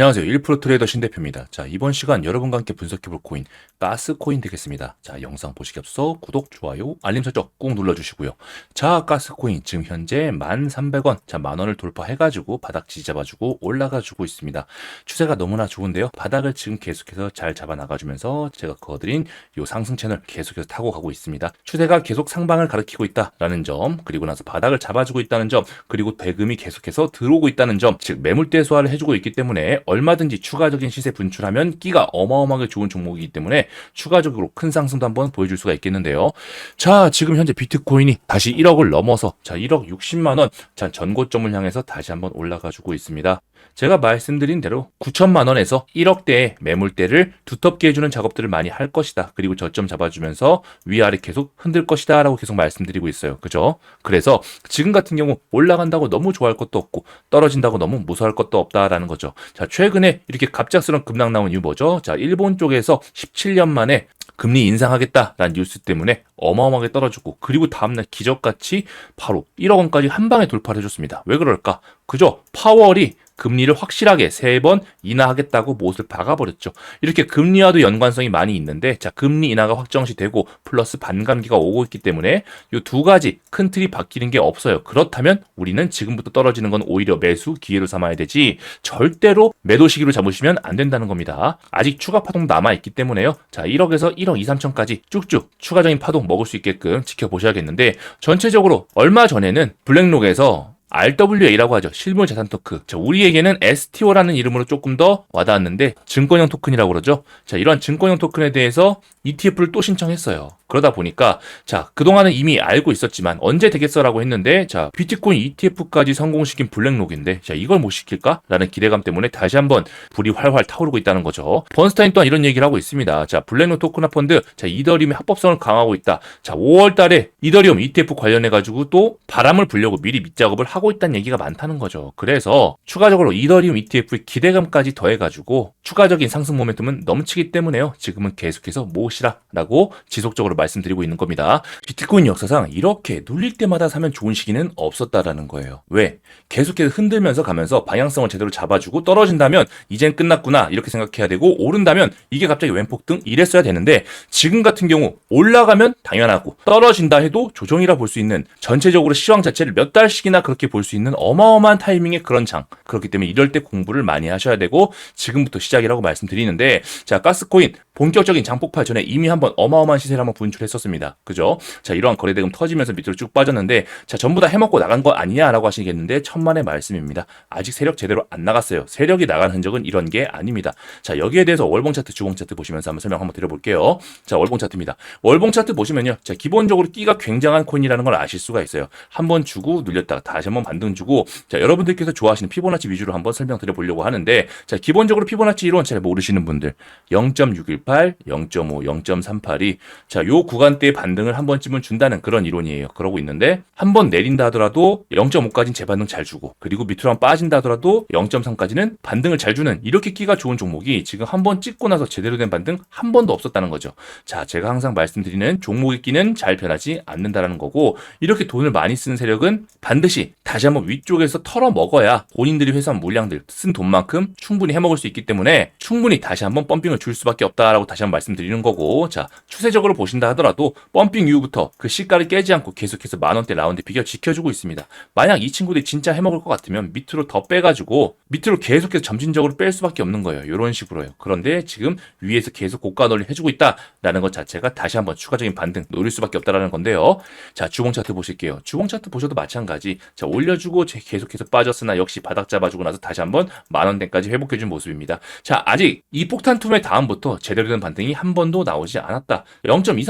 안녕하세요. 1% 트레이더 신대표입니다. 자, 이번 시간 여러분과 함께 분석해볼 코인, 가스코인 되겠습니다. 자, 영상 보시기 앞서 구독, 좋아요, 알림 설정 꾹 눌러주시고요. 자, 가스코인 지금 현재 1,300원, 자, 만원을 돌파해가지고 바닥 지잡아주고 올라가주고 있습니다. 추세가 너무나 좋은데요. 바닥을 지금 계속해서 잘 잡아나가주면서 제가 그어드린 요 상승 채널 계속해서 타고 가고 있습니다. 추세가 계속 상방을 가리키고 있다라는 점, 그리고 나서 바닥을 잡아주고 있다는 점, 그리고 대금이 계속해서 들어오고 있다는 점, 즉 매물대 소화를 해주고 있기 때문에 얼마든지 추가적인 시세 분출하면 끼가 어마어마하게 좋은 종목이기 때문에 추가적으로 큰 상승도 한번 보여줄 수가 있겠는데요. 자, 지금 현재 비트코인이 다시 1억을 넘어서 자, 1억 60만 원, 자, 전고점을 향해서 다시 한번 올라가 주고 있습니다. 제가 말씀드린 대로 9천만 원에서 1억대의 매물대를 두텁게 해주는 작업들을 많이 할 것이다. 그리고 저점 잡아주면서 위아래 계속 흔들 것이다. 라고 계속 말씀드리고 있어요. 그죠? 그래서 지금 같은 경우 올라간다고 너무 좋아할 것도 없고 떨어진다고 너무 무서워할 것도 없다라는 거죠. 자, 최근에 이렇게 갑작스런 급락 나온 이유 뭐죠? 자, 일본 쪽에서 17년 만에 금리 인상하겠다라는 뉴스 때문에 어마어마하게 떨어졌고 그리고 다음날 기적같이 바로 1억 원까지 한 방에 돌파를 해줬습니다. 왜 그럴까? 그죠? 파월이 금리를 확실하게 세 번 인하하겠다고 못을 박아버렸죠. 이렇게 금리와도 연관성이 많이 있는데, 자, 금리 인하가 확정시 되고, 플러스 반감기가 오고 있기 때문에, 이 두 가지 큰 틀이 바뀌는 게 없어요. 그렇다면, 우리는 지금부터 떨어지는 건 오히려 매수 기회로 삼아야 되지, 절대로 매도 시기로 잡으시면 안 된다는 겁니다. 아직 추가 파동 남아 있기 때문에요. 자, 1억에서 1억 2, 3천까지 쭉쭉 추가적인 파동 먹을 수 있게끔 지켜보셔야겠는데, 전체적으로 얼마 전에는 블랙록에서 RWA라고 하죠. 실물 자산 토크. 자, 우리에게는 STO라는 이름으로 조금 더 와닿았는데 증권형 토큰이라고 그러죠. 자, 이러한 증권형 토큰에 대해서 ETF를 또 신청했어요. 그러다 보니까 자, 그동안은 이미 알고 있었지만 언제 되겠어라고 했는데 자, 비트코인 ETF까지 성공시킨 블랙록인데 자, 이걸 못 시킬까? 라는 기대감 때문에 다시 한번 불이 활활 타오르고 있다는 거죠. 번스타인 또한 이런 얘기를 하고 있습니다. 자, 블랙록 토크나 펀드 자, 이더리움의 합법성을 강화하고 있다. 자, 5월 달에 이더리움 ETF 관련해 가지고 또 바람을 불려고 미리 밑작업을 하고 있다는 얘기가 많다는 거죠. 그래서 추가적으로 이더리움 ETF의 기대감까지 더해 가지고 추가적인 상승 모멘텀은 넘치기 때문에요. 지금은 계속해서 모으시라라고 지속적으로 말씀드리고 있는 겁니다. 비트코인 역사상 이렇게 눌릴 때마다 사면 좋은 시기는 없었다라는 거예요. 왜? 계속해서 흔들면서 가면서 방향성을 제대로 잡아주고 떨어진다면 이젠 끝났구나 이렇게 생각해야 되고 오른다면 이게 갑자기 왼폭등 이랬어야 되는데 지금 같은 경우 올라가면 당연하고 떨어진다 해도 조정이라 볼 수 있는 전체적으로 시황 자체를 몇 달씩이나 그렇게 볼 수 있는 어마어마한 타이밍의 그런 장 그렇기 때문에 이럴 때 공부를 많이 하셔야 되고 지금부터 시작이라고 말씀드리는데 자 가스코인 본격적인 장폭발 전에 이미 한번 어마어마한 시세를 한번 분 출했었습니다. 그죠? 자, 이러한 거래대금 터지면서 밑으로 쭉 빠졌는데, 자, 전부 다 해먹고 나간 거 아니냐라고 하시겠는데, 천만의 말씀입니다. 아직 세력 제대로 안 나갔어요. 세력이 나간 흔적은 이런 게 아닙니다. 자, 여기에 대해서 월봉 차트, 주봉 차트 보시면서 한번 설명 한번 드려볼게요. 자, 월봉 차트입니다. 월봉 차트 보시면요. 자, 기본적으로 끼가 굉장한 코인이라는 걸 아실 수가 있어요. 한번 주고 눌렸다가 다시 한번 반등 주고, 자, 여러분들께서 좋아하시는 피보나치 위주로 한번 설명드려 보려고 하는데, 자, 기본적으로 피보나치 이론 잘 모르시는 분들, 0.618, 0.5, 0.382, 자, 요 구간대의 반등을 한 번쯤은 준다는 그런 이론이에요. 그러고 있는데 한 번 내린다 하더라도 0.5까지는 재반등 잘 주고 그리고 밑으로 한 빠진다 하더라도 0.3까지는 반등을 잘 주는 이렇게 끼가 좋은 종목이 지금 한 번 찍고 나서 제대로 된 반등 한 번도 없었다는 거죠. 자, 제가 항상 말씀드리는 종목의 끼는 잘 변하지 않는다라는 거고 이렇게 돈을 많이 쓰는 세력은 반드시 다시 한번 위쪽에서 털어 먹어야 본인들이 회사한 물량들 쓴 돈만큼 충분히 해먹을 수 있기 때문에 충분히 다시 한번 펌핑을 줄 수밖에 없다라고 다시 한번 말씀드리는 거고 자 추세적으로 보신다 하더라도 펌핑 이후부터 그 시가를 깨지 않고 계속해서 만원대 라운드 비결 지켜주고 있습니다. 만약 이 친구들이 진짜 해먹을 것 같으면 밑으로 더 빼가지고 밑으로 계속해서 점진적으로 뺄 수밖에 없는 거예요. 이런 식으로요. 그런데 지금 위에서 계속 고가 널리 해주고 있다라는 것 자체가 다시 한번 추가적인 반등 노릴 수밖에 없다라는 건데요. 자 주봉 차트 보실게요. 주봉 차트 보셔도 마찬가지. 자 올려주고 계속해서 빠졌으나 역시 바닥 잡아주고 나서 다시 한번 만원대까지 회복해준 모습입니다. 자 아직 이 폭탄 툼의 다음부터 제대로 된 반등이 한 번도 나오지 않았다.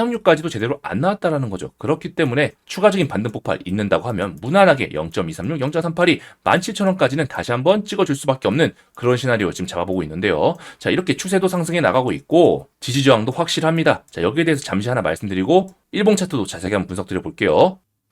0.236까지도 제대로 안 나왔다라는 거죠. 그렇기 때문에 추가적인 반등 폭발 있는다고 하면 무난하게 0.236, 0.382, 17,000원까지는 다시 한번 찍어줄 수밖에 없는 그런 시나리오 지금 잡아보고 있는데요. 자, 이렇게 추세도 상승해 나가고 있고 지지 저항도 확실합니다. 자, 여기에 대해서 잠시 하나 말씀드리고 일봉 차트도 자세하게 한번 분석 드려 볼게요.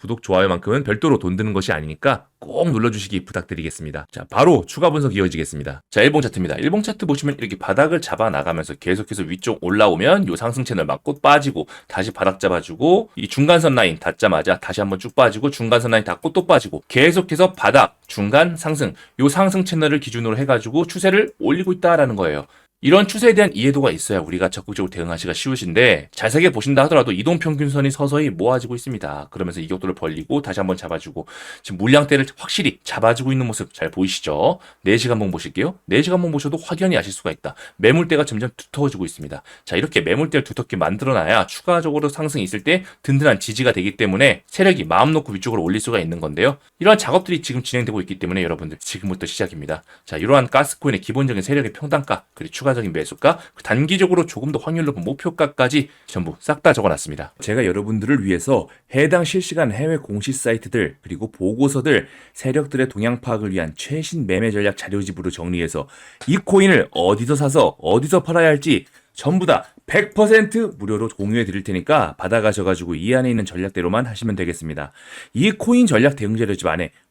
구독, 좋아요만큼은 별도로 돈 드는 것이 아니니까 꼭 눌러주시기 부탁드리겠습니다. 자, 바로 추가 분석 이어지겠습니다. 자, 일봉 차트입니다. 일봉 차트 보시면 이렇게 바닥을 잡아 나가면서 계속해서 위쪽 올라오면 요 상승 채널 맞고 빠지고 다시 바닥 잡아주고 이 중간선 라인 닿자마자 다시 한번 쭉 빠지고 중간선 라인 닿고 또 빠지고 계속해서 바닥, 중간, 상승 요 상승 채널을 기준으로 해가지고 추세를 올리고 있다라는 거예요. 이런 추세에 대한 이해도가 있어야 우리가 적극적으로 대응하기가 쉬우신데 자세하게 보신다 하더라도 이동평균선이 서서히 모아지고 있습니다. 그러면서 이격도를 벌리고 다시 한번 잡아주고 지금 물량대를 확실히 잡아주고 있는 모습 잘 보이시죠? 4시간 봉 보실게요. 4시간 봉 보셔도 확연히 아실 수가 있다. 매물대가 점점 두터워지고 있습니다. 자 이렇게 매물대를 두텁게 만들어놔야 추가적으로 상승이 있을 때 든든한 지지가 되기 때문에 세력이 마음 놓고 위쪽으로 올릴 수가 있는 건데요. 이러한 작업들이 지금 진행되고 있기 때문에 여러분들 지금부터 시작입니다. 자 이러한 가스코인의 기본적인 세력의 평단가 그리고 추가 추가적인 매수가, 단기적으로 조금 더 확률 높은 목표가까지 전부 싹 다 적어놨습니다. 제가 여러분들을 위해서 해당 실시간 해외 공시 사이트들 그리고 보고서들 세력들의 동향 파악을 위한 최신 매매 전략 자료집으로 정리해서 이 코인을 어디서 사서 어디서 팔아야 할지 전부 다 100% 무료로 공유해 드릴 테니까 받아가셔가지고 이 안에 있는 전략대로만 하시면 되겠습니다. 이 코인 전략 대응 자료집 안에